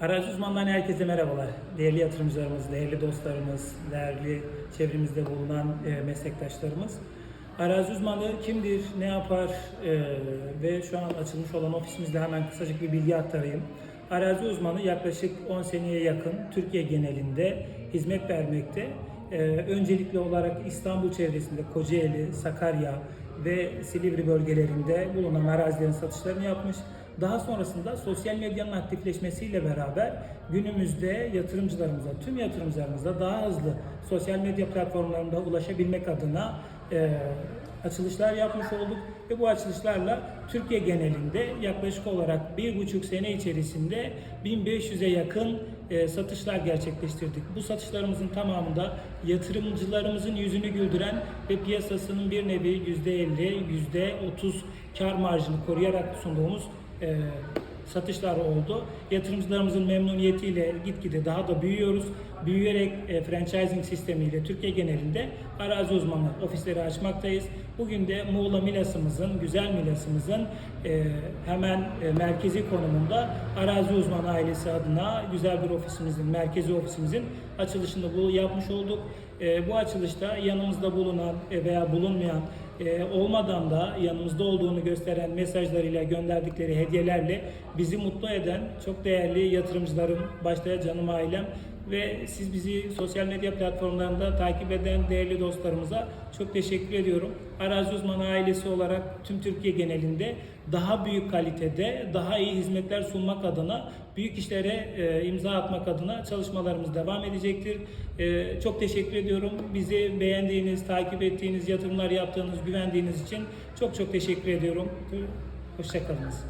Arazi uzmanlarına herkese merhabalar. Değerli yatırımcılarımız, değerli dostlarımız, değerli çevremizde bulunan e, meslektaşlarımız. Arazi uzmanı kimdir, ne yapar e, ve şu an açılmış olan ofisimizde hemen kısacık bir bilgi aktarayım. Arazi uzmanı yaklaşık 10 seneye yakın Türkiye genelinde hizmet vermekte. E, öncelikli olarak İstanbul çevresinde Kocaeli, Sakarya ve Silivri bölgelerinde bulunan arazilerin satışlarını yapmış. Daha sonrasında sosyal medyanın aktifleşmesiyle beraber günümüzde yatırımcılarımıza, tüm yatırımcılarımıza daha hızlı sosyal medya platformlarında ulaşabilmek adına e, açılışlar yapmış olduk ve bu açılışlarla Türkiye genelinde yaklaşık olarak bir buçuk sene içerisinde 1500'e yakın e, satışlar gerçekleştirdik. Bu satışlarımızın tamamında yatırımcılarımızın yüzünü güldüren ve piyasasının bir nevi %50, %30 kar marjını koruyarak sunduğumuz e, satışlar oldu. Yatırımcılarımızın memnuniyetiyle gitgide daha da büyüyoruz. Büyüyerek e, franchising sistemiyle Türkiye genelinde arazi uzmanı ofisleri açmaktayız. Bugün de Muğla Milas'ımızın, güzel Milas'ımızın e, hemen e, merkezi konumunda arazi uzmanı ailesi adına güzel bir ofisimizin, merkezi ofisimizin açılışını bu yapmış olduk. E, bu açılışta yanımızda bulunan e, veya bulunmayan e, olmadan da yanımızda olduğunu gösteren mesajlarıyla gönderdikleri hediyelerle bizi mutlu eden çok değerli yatırımcılarım, başta canım ailem ve siz bizi sosyal medya platformlarında takip eden değerli dostlarımıza çok teşekkür ediyorum. Arazi Uzmanı ailesi olarak tüm Türkiye genelinde daha büyük kalitede, daha iyi hizmetler sunmak adına, büyük işlere e, imza atmak adına çalışmalarımız devam edecektir. E, çok teşekkür ediyorum. Bizi beğendiğiniz, takip ettiğiniz, yatırımlar yaptığınız, güvendiğiniz için çok çok teşekkür ediyorum. Hoşçakalınız.